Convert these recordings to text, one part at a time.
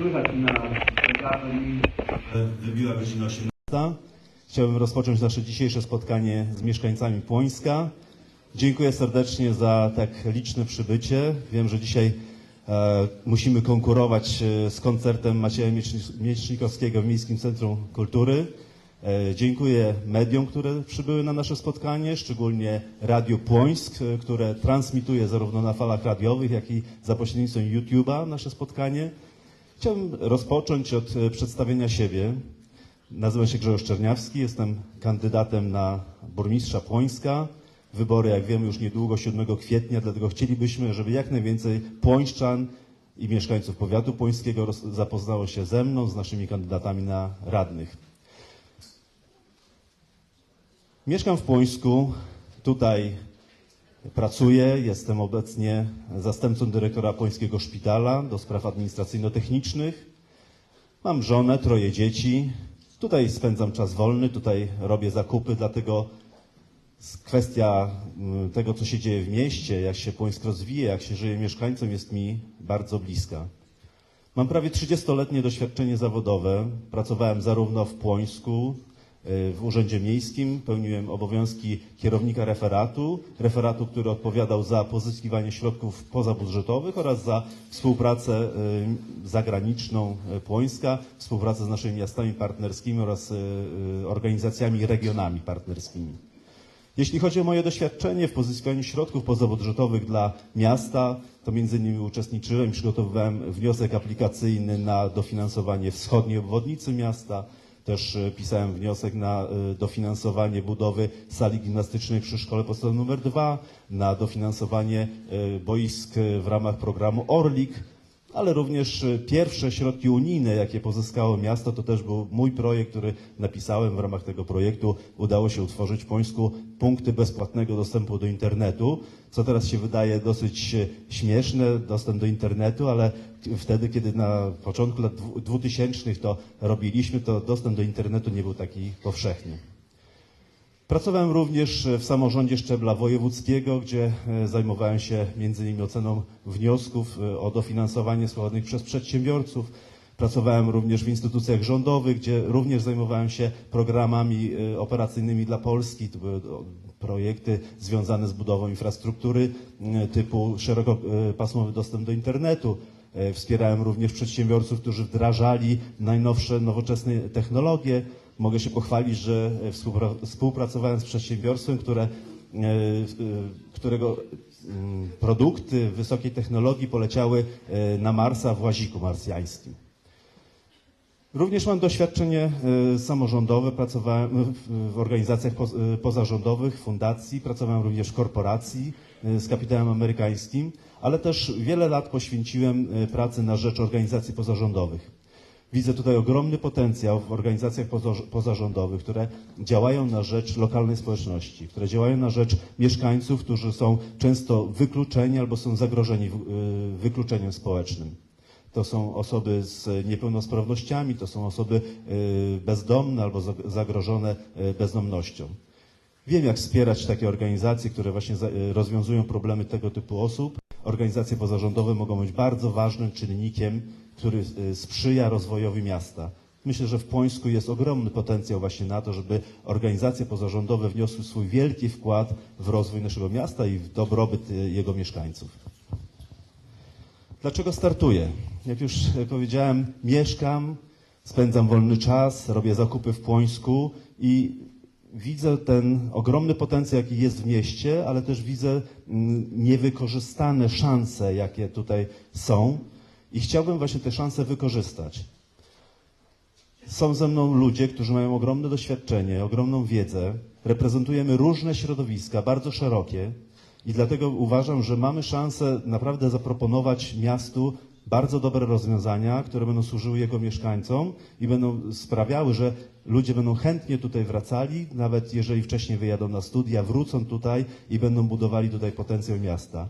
słychać na Wybiła godzina 18. Chciałbym rozpocząć nasze dzisiejsze spotkanie z mieszkańcami Płońska. Dziękuję serdecznie za tak liczne przybycie. Wiem, że dzisiaj e, musimy konkurować e, z koncertem Macieja Mieczni- Miecznikowskiego w Miejskim Centrum Kultury. E, dziękuję mediom, które przybyły na nasze spotkanie, szczególnie Radio Płońsk, e, które transmituje zarówno na falach radiowych, jak i za pośrednictwem YouTube'a nasze spotkanie. Chciałbym rozpocząć od e, przedstawienia siebie. Nazywam się Grzegorz Czerniawski, jestem kandydatem na burmistrza Płońska. Wybory, jak wiemy, już niedługo, 7 kwietnia, dlatego chcielibyśmy, żeby jak najwięcej płońszczan i mieszkańców powiatu płońskiego zapoznało się ze mną, z naszymi kandydatami na radnych. Mieszkam w Płońsku, tutaj pracuję, jestem obecnie zastępcą dyrektora Płońskiego Szpitala do spraw administracyjno-technicznych. Mam żonę, troje dzieci. Tutaj spędzam czas wolny, tutaj robię zakupy, dlatego kwestia mm, tego, co się dzieje w mieście, jak się Płońsk rozwija, jak się żyje mieszkańcom, jest mi bardzo bliska. Mam prawie 30-letnie doświadczenie zawodowe. Pracowałem zarówno w Płońsku, w Urzędzie Miejskim, pełniłem obowiązki kierownika referatu, referatu, który odpowiadał za pozyskiwanie środków pozabudżetowych oraz za współpracę y, zagraniczną y, Płońska, współpracę z naszymi miastami partnerskimi oraz organizacjami i regionami partnerskimi. Jeśli chodzi o moje doświadczenie w pozyskiwaniu środków pozabudżetowych dla miasta, to między innymi uczestniczyłem, przygotowywałem wniosek aplikacyjny na dofinansowanie wschodniej obwodnicy miasta. Też e, pisałem wniosek na e, dofinansowanie budowy sali gimnastycznej przy szkole podstawowej nr 2, na dofinansowanie e, boisk w ramach programu Orlik, ale również e, pierwsze środki unijne, jakie pozyskało miasto, to też był mój projekt, który napisałem w ramach tego projektu. Udało się utworzyć w Pońsku punkty bezpłatnego dostępu do internetu, co teraz się wydaje dosyć e, śmieszne, dostęp do internetu, ale wtedy, kiedy na początku lat dwu- 2000 to robiliśmy, to dostęp do internetu nie był taki powszechny. Pracowałem również w samorządzie szczebla wojewódzkiego, gdzie e, zajmowałem się innymi oceną wniosków e, o dofinansowanie składanych przez przedsiębiorców. Pracowałem również w instytucjach rządowych, gdzie również zajmowałem się programami e, operacyjnymi dla Polski. To były projekty związane z budową infrastruktury typu szerokopasmowy dostęp do internetu. Wspierałem również przedsiębiorców, którzy wdrażali najnowsze, nowoczesne technologie. Mogę się pochwalić, że e, współpra- współpracowałem z przedsiębiorstwem, które, e, e, którego mm, produkty wysokiej technologii poleciały na Marsa w łaziku marsjańskim. Również mam doświadczenie samorządowe, pracowałem w, organizacjach poz, pozarządowych, fundacji, pracowałem również w korporacji z kapitałem amerykańskim, ale też wiele lat poświęciłem pracy na rzecz organizacji pozarządowych. Widzę tutaj ogromny potencjał w organizacjach poza- pozarządowych, które działają na rzecz lokalnej społeczności, które działają na rzecz mieszkańców, którzy są często wykluczeni albo są zagrożeni y, wykluczeniem społecznym. To są osoby z niepełnosprawnościami, to są osoby y, bezdomne albo zag- zagrożone y, bezdomnością. Wiem, jak wspierać takie organizacje, które właśnie y, rozwiązują problemy tego typu osób. Organizacje pozarządowe mogą być bardzo ważnym czynnikiem, który y, sprzyja rozwojowi miasta. Myślę, że w Płońsku jest ogromny potencjał właśnie na to, żeby organizacje pozarządowe wniosły swój wielki wkład w rozwój naszego miasta i w dobrobyt y, jego mieszkańców. Dlaczego startuję? Jak już e, powiedziałem, mieszkam, spędzam wolny czas, robię zakupy w Płońsku i widzę ten ogromny potencjał, jaki jest w mieście, ale też widzę mm, niewykorzystane szanse, jakie tutaj są i chciałbym właśnie te szanse wykorzystać. Są ze mną ludzie, którzy mają ogromne doświadczenie, ogromną wiedzę. Reprezentujemy różne środowiska, bardzo szerokie i dlatego uważam, że mamy szansę naprawdę zaproponować miastu bardzo dobre rozwiązania, które będą służyły jego mieszkańcom i będą sprawiały, że ludzie będą chętnie tutaj wracali, nawet jeżeli wcześniej wyjadą na studia, wrócą tutaj i będą budowali tutaj potencjał miasta.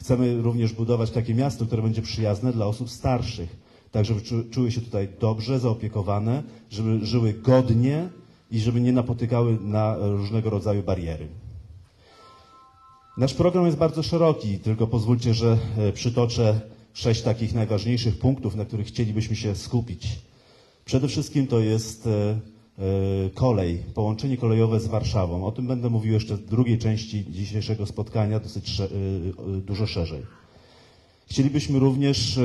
Chcemy również budować takie miasto, które będzie przyjazne dla osób starszych, tak żeby czu, czuły się tutaj dobrze, zaopiekowane, żeby żyły godnie i żeby nie napotykały na różnego rodzaju bariery. Nasz program jest bardzo szeroki, tylko pozwólcie, że e, przytoczę sześć takich najważniejszych punktów, na których chcielibyśmy się skupić. Przede wszystkim to jest e, e, kolej, połączenie kolejowe z Warszawą. O tym będę mówił jeszcze w drugiej części dzisiejszego spotkania dosyć e, dużo szerzej. Chcielibyśmy również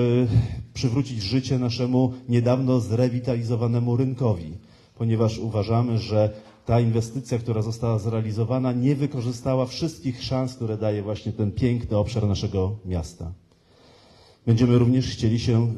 przywrócić życie naszemu niedawno zrewitalizowanemu rynkowi, ponieważ uważamy, że ta inwestycja, która została zrealizowana, nie wykorzystała wszystkich szans, które daje właśnie ten piękny obszar naszego miasta. Będziemy również chcieli się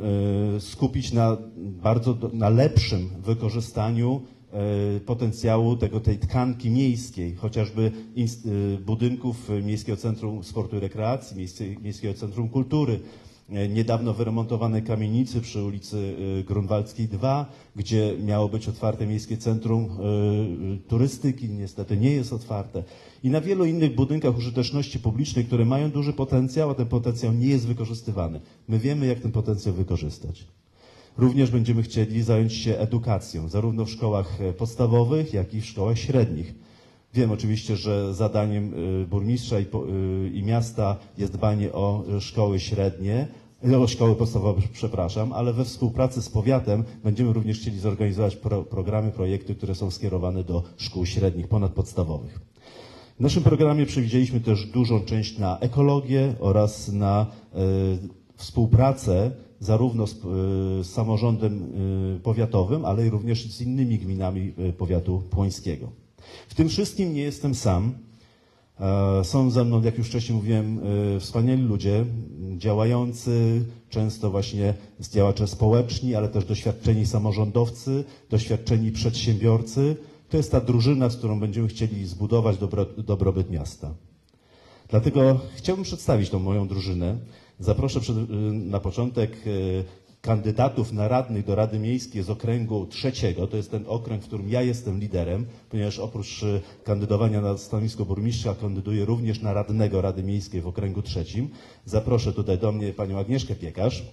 e, skupić na bardzo na lepszym wykorzystaniu e, potencjału tego, tej tkanki miejskiej, chociażby e, budynków Miejskiego Centrum Sportu i Rekreacji, Miejskiego Centrum Kultury, niedawno wyremontowanej kamienicy przy ulicy e, Grunwaldzkiej 2, gdzie miało być otwarte Miejskie Centrum e, Turystyki, niestety nie jest otwarte. I na wielu innych budynkach użyteczności publicznej, które mają duży potencjał, a ten potencjał nie jest wykorzystywany. My wiemy, jak ten potencjał wykorzystać. Również będziemy chcieli zająć się edukacją, zarówno w szkołach e, podstawowych, jak i w szkołach średnich. Wiem oczywiście, że zadaniem y, burmistrza i, y, i miasta jest dbanie o y, szkoły średnie, y, o szkoły podstawowe, przepraszam, ale we współpracy z powiatem będziemy również chcieli zorganizować pro, programy, projekty, które są skierowane do szkół średnich, ponadpodstawowych. W naszym programie przewidzieliśmy też dużą część na ekologię oraz na e, współpracę zarówno z, e, z samorządem e, powiatowym, ale i również z innymi gminami e, powiatu płońskiego. W tym wszystkim nie jestem sam. E, Są ze mną, jak już wcześniej mówiłem, e, wspaniali ludzie, działający, często właśnie działacze społeczni, ale też doświadczeni samorządowcy, doświadczeni przedsiębiorcy. To jest ta drużyna, z którą będziemy chcieli zbudować dobro, dobrobyt miasta. Dlatego chciałbym przedstawić tą moją drużynę. Zaproszę y, na początek kandydatów na radnych do Rady Miejskiej z okręgu trzeciego. To jest ten okręg, w którym ja jestem liderem, ponieważ oprócz y, kandydowania na stanowisko burmistrza kandyduję również na radnego Rady Miejskiej w okręgu trzecim. Zaproszę tutaj do mnie panią Agnieszkę Piekarz.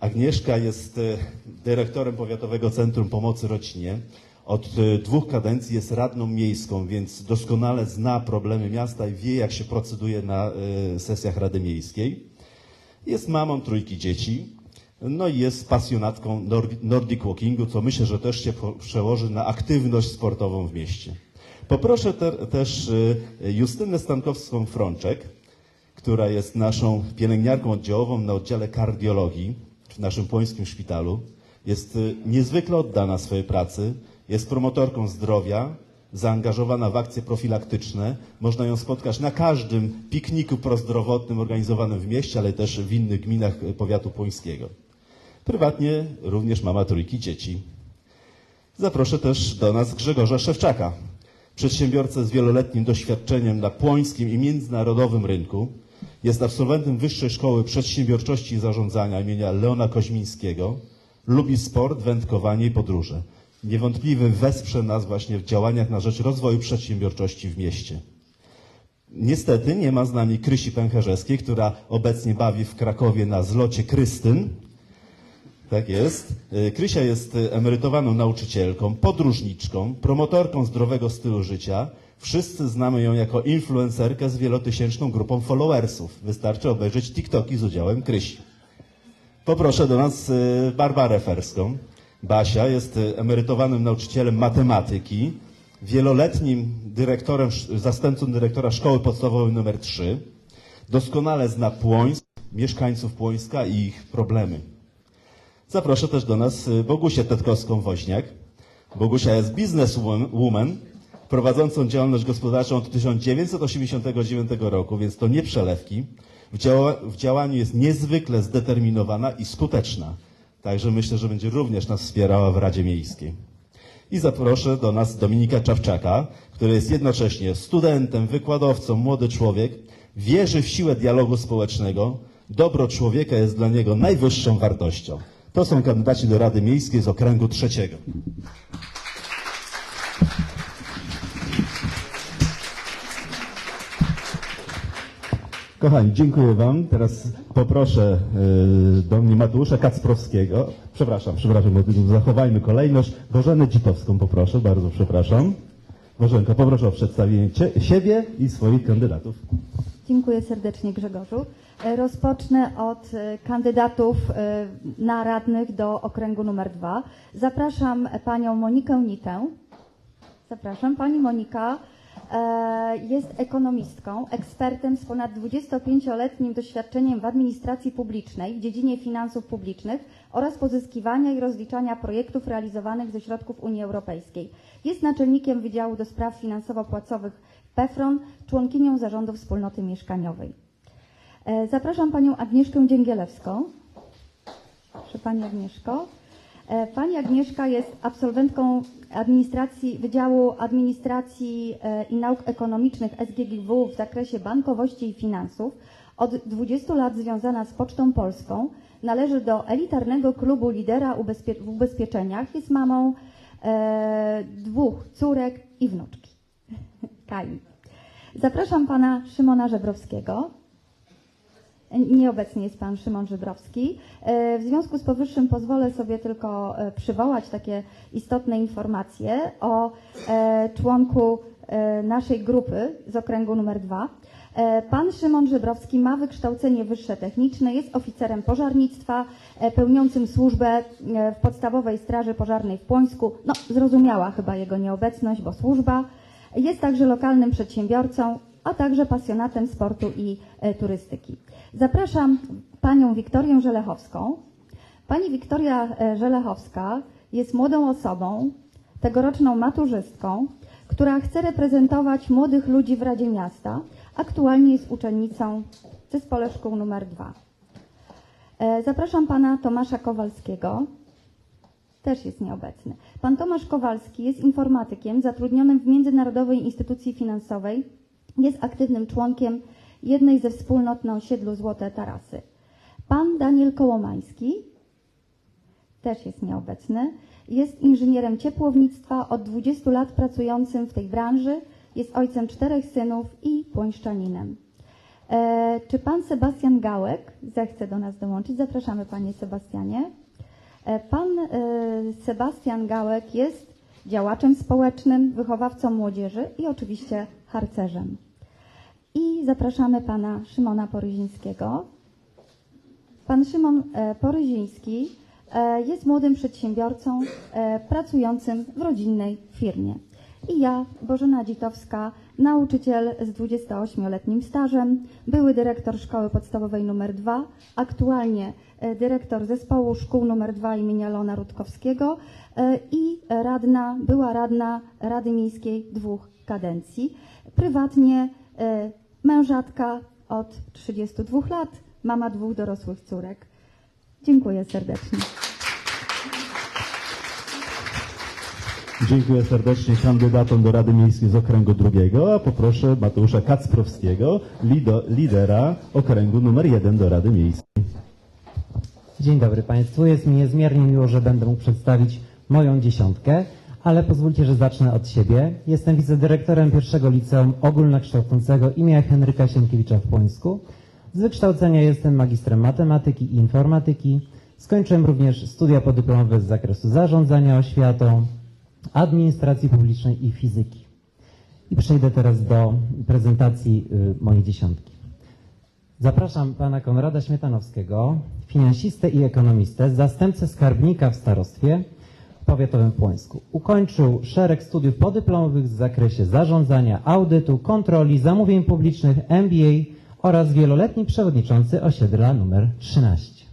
Agnieszka jest e, dyrektorem Powiatowego Centrum Pomocy Rodzinie. Od e, dwóch kadencji jest radną miejską, więc doskonale zna problemy miasta i wie, jak się proceduje na sesjach Rady Miejskiej. Jest mamą trójki dzieci, no i jest pasjonatką Nor- Nordic Walkingu, co myślę, że też się przełoży na aktywność sportową w mieście. Poproszę te, też e, Justynę Stankowską-Frączek, która jest naszą pielęgniarką oddziałową na oddziale kardiologii w naszym płońskim szpitalu. Jest y, niezwykle oddana swojej pracy, jest promotorką zdrowia, zaangażowana w akcje profilaktyczne. Można ją spotkać na każdym pikniku prozdrowotnym organizowanym w mieście, ale też w innych gminach y, powiatu płońskiego. Prywatnie również mama trójki dzieci. Zaproszę też do nas Grzegorza Szewczaka, przedsiębiorcę z wieloletnim doświadczeniem na płońskim i międzynarodowym rynku. Jest absolwentem Wyższej Szkoły Przedsiębiorczości i Zarządzania imienia Leona Koźmińskiego. Lubi sport, wędkowanie i podróże. Niewątpliwie wesprze nas właśnie w działaniach na rzecz rozwoju przedsiębiorczości w mieście. Niestety nie ma z nami Krysi Pęcherzewskiej, która obecnie bawi w Krakowie na zlocie Krystyn. Tak jest. Y, Krysia jest y, emerytowaną nauczycielką, podróżniczką, promotorką zdrowego stylu życia. Wszyscy znamy ją jako influencerkę z wielotysięczną grupą followersów. Wystarczy obejrzeć TikToki z udziałem Krysi. Poproszę do nas y, Barbarę Ferską. Basia jest emerytowanym nauczycielem matematyki, wieloletnim dyrektorem, zastępcą dyrektora szkoły podstawowej nr 3. Doskonale zna Płońsk, mieszkańców Płońska i ich problemy. Zaproszę też do nas y, Bogusię Tetkowską-Woźniak. Bogusia jest bizneswoman, prowadzącą działalność gospodarczą od 1989 roku, więc to nie przelewki. W, działa, w działaniu jest niezwykle zdeterminowana i skuteczna. Także myślę, że będzie również nas wspierała w Radzie Miejskiej. I zaproszę do nas Dominika Czawczaka, który jest jednocześnie studentem, wykładowcą, młody człowiek, wierzy w siłę dialogu społecznego. Dobro człowieka jest dla niego najwyższą wartością. To są kandydaci do Rady Miejskiej z okręgu trzeciego. Kochani, dziękuję Wam. Teraz poproszę y, do mnie Mateusza Kacprowskiego. Przepraszam, przepraszam, zachowajmy kolejność. Bożenę Dzitowską poproszę, bardzo przepraszam. Bożenko, poproszę o przedstawienie siebie i swoich kandydatów. Dziękuję serdecznie Grzegorzu. E, Rozpocznę od e, kandydatów e, na radnych do okręgu numer dwa. Zapraszam panią Monikę Nitę. Zapraszam. Pani Monika jest ekonomistką, ekspertem z ponad 25-letnim doświadczeniem w administracji publicznej w dziedzinie finansów publicznych oraz pozyskiwania i rozliczania projektów realizowanych ze środków Unii Europejskiej. Jest naczelnikiem Wydziału do Spraw Finansowo-Płacowych PEFRON, członkinią zarządu Wspólnoty Mieszkaniowej. E, Zapraszam panią Agnieszkę Dzięgielewską. Proszę pani Agnieszko. E, Pani Agnieszka jest absolwentką administracji, Wydziału Administracji e, i Nauk Ekonomicznych SGGW w zakresie bankowości i finansów. Od 20 lat związana z Pocztą Polską. Należy do elitarnego klubu lidera ubezpie- w ubezpieczeniach. Jest mamą e, dwóch córek i wnuczki. Zapraszam pana Szymona Żebrowskiego. Nieobecny jest pan Szymon Żebrowski. E, W związku z powyższym pozwolę sobie tylko e, przywołać takie istotne informacje o e, członku naszej grupy z okręgu numer dwa. Pan Szymon Żebrowski ma wykształcenie wyższe techniczne, jest oficerem pożarnictwa, pełniącym służbę w podstawowej straży pożarnej w Płońsku. No, zrozumiała chyba jego nieobecność, bo służba. Jest także lokalnym przedsiębiorcą, a także pasjonatem sportu i e, turystyki. Zapraszam panią Wiktorię Żelechowską. Pani Wiktoria e, Żelechowska jest młodą osobą, tegoroczną maturzystką, która chce reprezentować młodych ludzi w Radzie Miasta. Aktualnie jest uczennicą w zespole szkół numer 2. Zapraszam pana Tomasza Kowalskiego. Też jest nieobecny. Pan Tomasz Kowalski jest informatykiem zatrudnionym w Międzynarodowej Instytucji Finansowej. Jest aktywnym członkiem jednej ze wspólnot na osiedlu Złote Tarasy. Pan Daniel Kołomański też jest nieobecny. Jest inżynierem ciepłownictwa, od 20 lat pracującym w tej branży. Jest ojcem czterech synów i płońszczaninem. E, czy pan Sebastian Gałek zechce do nas dołączyć? Zapraszamy panie Sebastianie. E, Pan e, Sebastian Gałek jest działaczem społecznym, wychowawcą młodzieży i oczywiście harcerzem. I zapraszamy pana Szymona Poryzińskiego. Pan Szymon e, Poryziński jest młodym przedsiębiorcą pracującym w rodzinnej firmie. I ja, Bożena Dzitowska, nauczyciel z 28-letnim stażem, były dyrektor szkoły podstawowej nr 2, aktualnie e, dyrektor zespołu szkół nr 2 imienia Leona Rutkowskiego e, i radna, była radna Rady Miejskiej dwóch kadencji. Prywatnie e, mężatka od 32 lat, mama dwóch dorosłych córek. Dziękuję serdecznie. Dziękuję serdecznie kandydatom do Rady Miejskiej z Okręgu Drugiego, a poproszę Mateusza Kacprowskiego, lido, lidera Okręgu numer 1 do Rady Miejskiej. Dzień dobry Państwu. Jest mi niezmiernie miło, że będę mógł przedstawić moją dziesiątkę, ale pozwólcie, że zacznę od siebie. Jestem wicedyrektorem pierwszego liceum ogólnokształcącego imienia Henryka Sienkiewicza w Płońsku. Z wykształcenia jestem magistrem matematyki i informatyki. Skończyłem również studia podyplomowe z zakresu zarządzania oświatą, administracji publicznej i fizyki. I przejdę teraz do prezentacji y, mojej dziesiątki. Zapraszam pana Konrada Śmietanowskiego, finansistę i ekonomistę, zastępcę skarbnika w starostwie powiatowym Płońsku. Ukończył szereg studiów podyplomowych w zakresie zarządzania, audytu, kontroli, zamówień publicznych, MBA oraz wieloletni przewodniczący osiedla numer 13.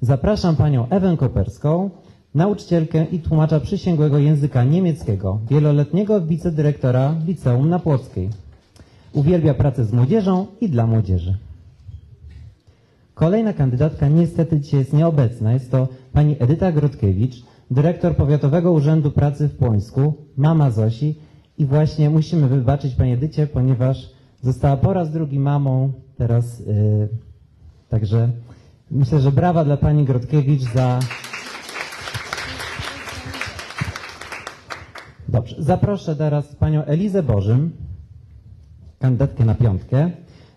Zapraszam panią Ewę Koperską, nauczycielkę i tłumacza przysięgłego języka niemieckiego, wieloletniego wicedyrektora Liceum na Płockiej. Uwielbia pracę z młodzieżą i dla młodzieży. Kolejna kandydatka niestety dzisiaj jest nieobecna. Jest to pani Edyta Grodkiewicz, dyrektor Powiatowego Urzędu Pracy w Płońsku, mama Zosi. I właśnie musimy wybaczyć pani Edycie, ponieważ została po raz drugi mamą teraz. Yy, także myślę, że brawa dla pani Grodkiewicz za. Dobrze. Zaproszę teraz panią Elizę Bożym, kandydatkę na piątkę.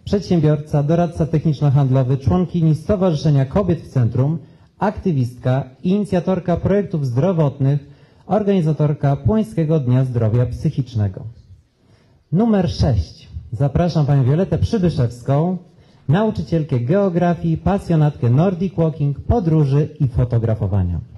Przedsiębiorca, doradca techniczno-handlowy, członkini Stowarzyszenia Kobiet w Centrum, aktywistka, inicjatorka projektów zdrowotnych, organizatorka Płońskiego Dnia Zdrowia Psychicznego. Numer 6. Zapraszam panią Violetę Przybyszewską, nauczycielkę geografii, pasjonatkę Nordic Walking, podróży i fotografowania.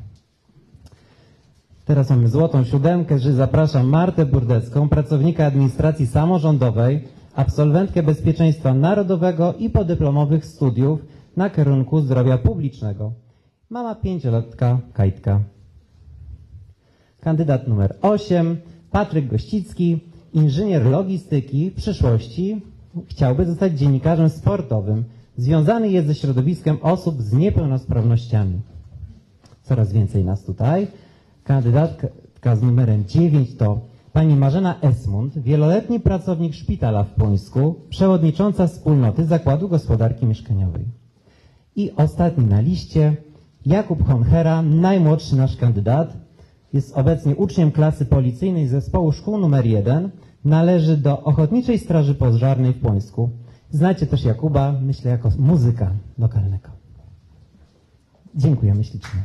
Teraz mamy złotą siódemkę, że zapraszam Martę Burdecką, pracownika administracji samorządowej, absolwentkę bezpieczeństwa narodowego i podyplomowych studiów na kierunku zdrowia publicznego. Mama pięciolatka Kajtka. Kandydat numer 8, Patryk Gościcki, inżynier logistyki, w przyszłości chciałby zostać dziennikarzem sportowym. Związany jest ze środowiskiem osób z niepełnosprawnościami. Coraz więcej nas tutaj. Kandydatka z numerem 9 to pani Marzena Esmund, wieloletni pracownik szpitala w Płońsku, przewodnicząca wspólnoty Zakładu Gospodarki Mieszkaniowej. I ostatni na liście Jakub Honchera, najmłodszy nasz kandydat, jest obecnie uczniem klasy policyjnej zespołu szkół numer 1, należy do Ochotniczej Straży Pożarnej w Płońsku. Znacie też Jakuba, myślę, jako muzyka lokalnego. Dziękujemy ślicznie.